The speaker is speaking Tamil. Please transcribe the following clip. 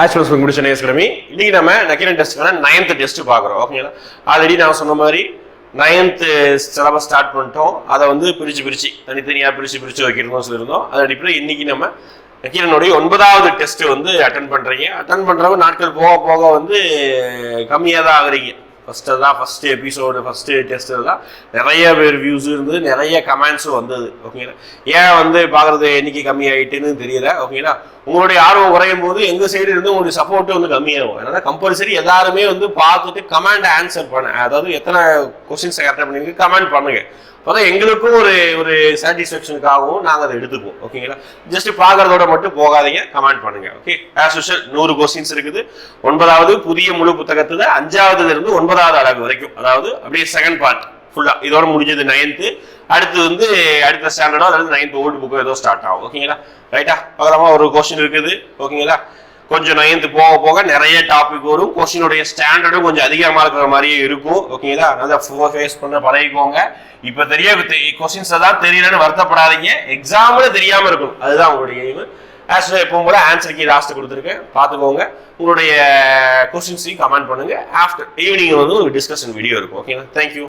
ஆக்சுவல்ஸ் முடிச்ச நேஸ் அகாடமி இன்னைக்கு நம்ம நக்கீரன் டெஸ்ட்டுக்கான நைன்த் டெஸ்ட் பார்க்குறோம் ஓகேங்களா ஆல்ரெடி நான் சொன்ன மாதிரி நைன்த்து சிலபஸ் ஸ்டார்ட் பண்ணிட்டோம். அதை வந்து பிரித்து பிரித்து தனித்தனியாக பிரித்து பிரித்து வைக்கிறதும் சொல்லியிருந்தோம். அது அடிப்படையில் இன்னைக்கு நம்ம நக்கீரனுடைய ஒன்பதாவது டெஸ்ட் வந்து அட்டன் பண்ணுறீங்க அட்டன் பண்ணுறவங்க நாட்கள் போக போக வந்து கம்மியாக தான் ஆகுறீங்க. ஃபஸ்ட்டு தான் ஃபஸ்ட்டு எபிசோடு ஃபஸ்ட்டு டெஸ்ட்டு தான் நிறைய பேர் வியூஸ் இருந்தது நிறைய கமெண்ட்ஸும் வந்தது ஓகேங்களா ஏன் வந்து பார்க்குறது எண்ணிக்கை கம்மியாயிட்டுன்னு தெரியல ஓகேங்களா உங்களுடைய ஆர்வம் குறையும் போது எங்கள் சைடு இருந்து உங்களுடைய சப்போர்ட்டு வந்து கம்மியாகும். ஏன்னா கம்பல்சரி எல்லாருமே வந்து பார்த்துட்டு கமெண்ட் ஆன்சர் பண்ண அதாவது எத்தனை கொஸ்டின்ஸ் கரெக்டாக பண்ணிருக்கு கமெண்ட் பண்ணுங்க. அப்போதான் எங்களுக்கும் ஒரு ஒரு சாட்டிஸ்ஃபேக்ஷனுக்காகவும் நாங்கள் அதை எடுத்துப்போம் ஓகேங்களா ஜஸ்ட் பார்க்கறதோட மட்டும் போகாதீங்க கமெண்ட் பண்ணுங்க ஓகே ஆஸ் யூஷுவல் நூறு கொஸ்டின்ஸ் இருக்குது. ஒன்பதாவது புதிய முழு புத்தகத்துல அஞ்சாவதுல இருந்து ஒன்பதாவது அழகு வரைக்கும் அதாவது அப்படியே செகண்ட் பார்ட் ஃபுல்லாக இதோட முடிஞ்சது நைன்த்து அடுத்து வந்து அடுத்த ஸ்டாண்டர்டோ அதாவது நைன்த் ஓல்டு புக்கோ ஏதோ ஸ்டார்ட் ஆகும் ஓகேங்களா ரைட்டா பகலமாக ஒரு கொஸ்டின் இருக்குது ஓகேங்களா கொஞ்சம் நயந்து போக போக நிறைய டாபிக் வரும். கொஸ்டினுடைய ஸ்டாண்டர்டும் கொஞ்சம் அதிகமாக இருக்கிற மாதிரியே இருக்கும். ஓகேங்களா நல்லா ஃபேஸ் பண்ண பழகிக்கோங்க. இப்போ தெரிய கொஸ்டின்ஸ் தான் தெரியலன்னு வருத்தப்படாதீங்க. எக்ஸாமில் தெரியாமல் இருக்கும் அதுதான் உங்களுடைய எய்மு ஆஸ் எப்பவும் போல ஆன்சர் கீ லாஸ்ட் கொடுத்துருக்கேன். பார்த்துக்கோங்க. உங்களுடைய கொஸ்டின்ஸையும் கமெண்ட் பண்ணுங்க. ஆஃப்டர் ஈவினிங் வந்து ஒரு டிஸ்கஷன் வீடியோ இருக்கும். ஓகேங்களா தேங்க்யூ